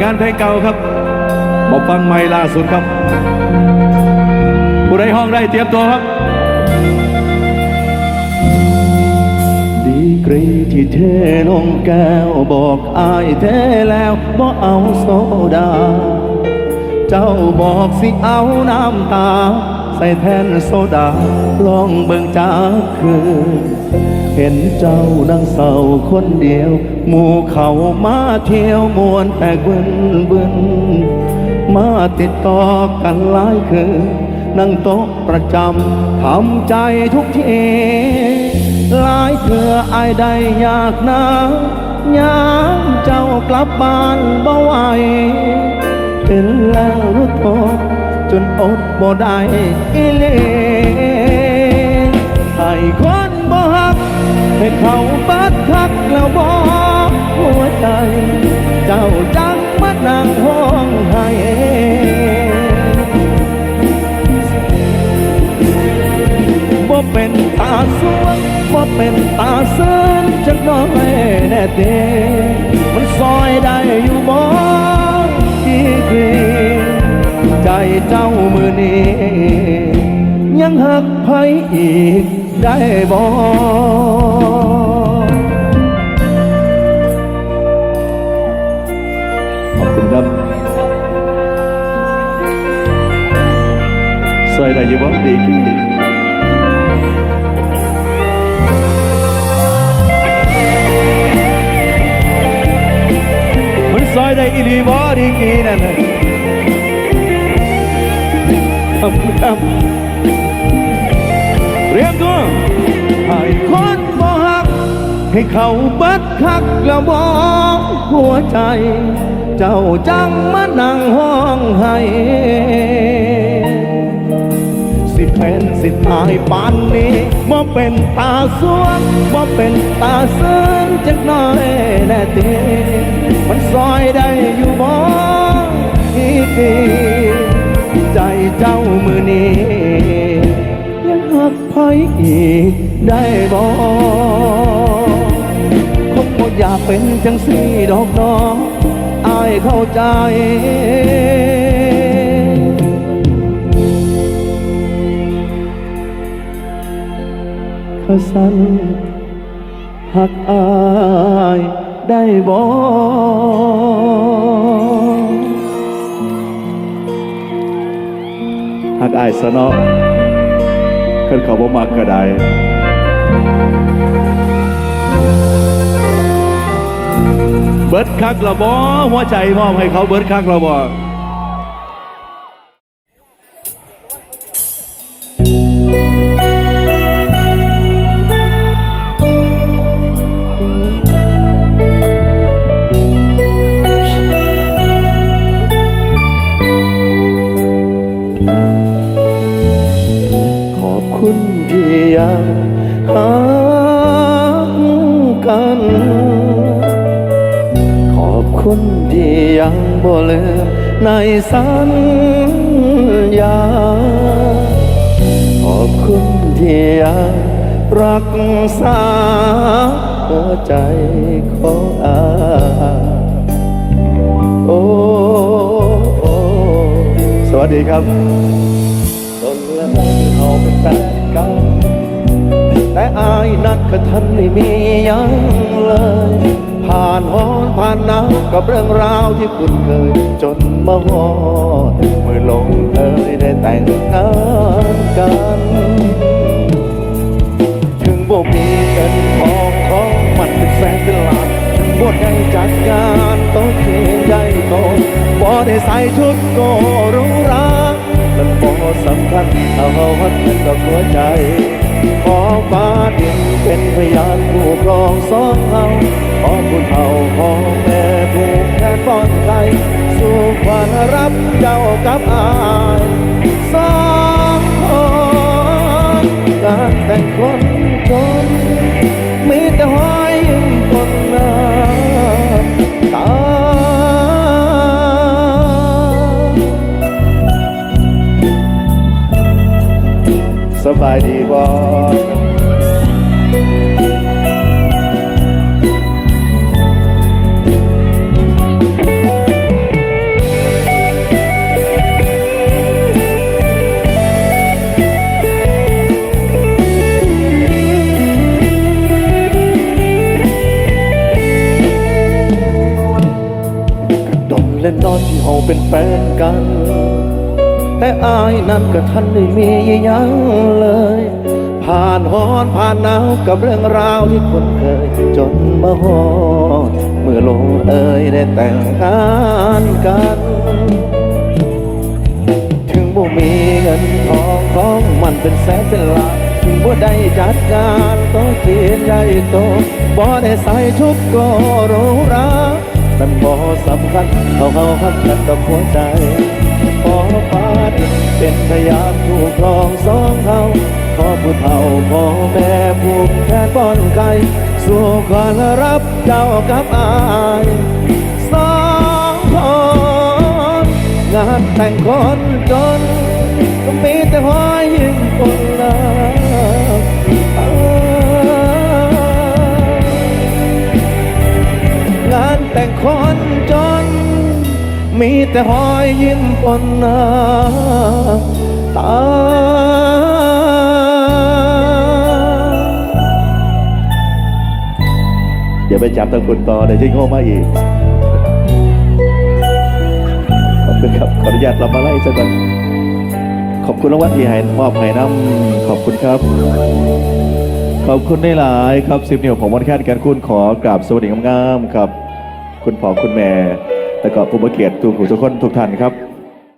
งานเพลงเก่าครับมาฟังใหม่ล่าสุดครับผู้ใดห้องได้เตรียมตัวครับ ดีกรีที่เทลงแก้วบอกอายเทแล้วบ่เอาโซดา เจ้าบอกสิเอาน้ำตา ใส่แทนโซดาลองเบิ่งจากคือ เห็นเจ้านั่งเศร้าคนเดียว หมู่เขามาเที่ยวมวนแต่บึนบึนมาติดต่อกันหลายคืนนั่งโต๊ะประจำทำใจทุกที หลายเถื่ออได้อยากนะยามเจ้ากลับบ้านบ่ไหวเห็นแล้วรู้ทนจนอดบ่ได้อีเลให้คนบ่ฮักให้เขาบัดทักแล้วบ อกหัวใจ เจ้าจังมานั่งห้องให้บ่เป็นตาสวงบ่เป็นตาเสินจักน้อยแน่เตมันซอยได้อยู่บ่ที่กรีใจเจ้ามือนี้ ยังหักไผอีกได้บ่ะขอบคุณครับเรียมตัวให้คนบ่ฮัก ให้เขาบัดคักแล้วบอกหัวใจ เจ้าจังมานั่งห้องให้ เป็นสิตายปานนี้บ่เป็นตาสวงบ่เป็นตาเสินจักน่อยแน่ตีมันซอยได้อยู่บ่อีกีใจเจ้ามือนี้ยังหักไผอีกได้บ่คงบ่อยากเป็นจังสี่ดอกน้องอายเข้าใจ สันหักอายได้บ่หักอายสนาะขึ้นเขาบ่มักก็ได้เบิดคักละบ่หัวใจมอบให้เขาเบิดคักละบ่ คุณที่ยังบ่ลืมในสัญญา ขอบคุณที่ยังรักษาหัวใจของอาโอ้โอสวัสดีครับตนแล้วเขาเป็นแฟนกันแต่อายนัดกับท่านไม่มียังเลย ผ่านฮ้อนผ่านหนาวกับเรื่องราวที่คุ้นเคย จนมาฮอดเมื่อลงเอยได้แต่งงานกัน ถึงบ่มีเงินทองของมันเป็นแสนเป็นล้านถึงบ่ได้จัดงานโต๊ะเค้กใหญ่โตบ่ได้ใส่ชุดกหรู้รามันบ่สำคัญเฮาฮักกันกับหัวใจขอฟ้าดิน เป็นพยานผู้ครองสองเฮาขอผู้เฒ่าขอแม่ผู้แทนป้อนไก่สู่ขวัญรับเจ้ากับอายสองคนการแต่งคนจนมีแต่หอยคนหน้าตาสบายดีบ่ ที่เราเป็นแฟนกัน แต่อายนั้นก็ทันได้มีหยังเลย ผ่านฮ้อนผ่านหนาวกับเรื่องราวที่คนเคย จนมาฮอดเมื่อลงเอ่ยได้แต่งงานกัน ถึงบ่มีเงินทองของมันเป็นแสนเป็นล้านถึงบ่ได้จัดงานโต๊ะจีนใหญ่โตบ่ได้ใส่ชุดกโหรูหรา แต่บ่สำคัญเท่าเฮาฮักกันดอกหัวใจขอฟ้าดินเป็นพยานถูกครองสองเฮาขอผู้เฒ่าขอแม่ผูกแขนป้อนไก่สู่ขวัญรับเจ้ากับอายสองคนงานแต่งคนจนก็มีแต่หอยยิ้ม มีแต่หอยยิ้มคนละตาอย่าไปจับตะคุณต่อเดี๋ยวจะโง่มาอีกขอบคุณครับขออนุญาตเรามาไล่ซะก่อนขอบคุณรางวัลที่ให้มอบให้น้ำขอบคุณครับ ขอบคุณได้หลายครับสิบเนิ้วผมวันแค่การคุณขอกราบสวัสดีงามๆครับ คุณพ่อคุณแม่ แต่ก็ผู้มาเกียรติทุกผู้ทุกคนทุกท่านครับ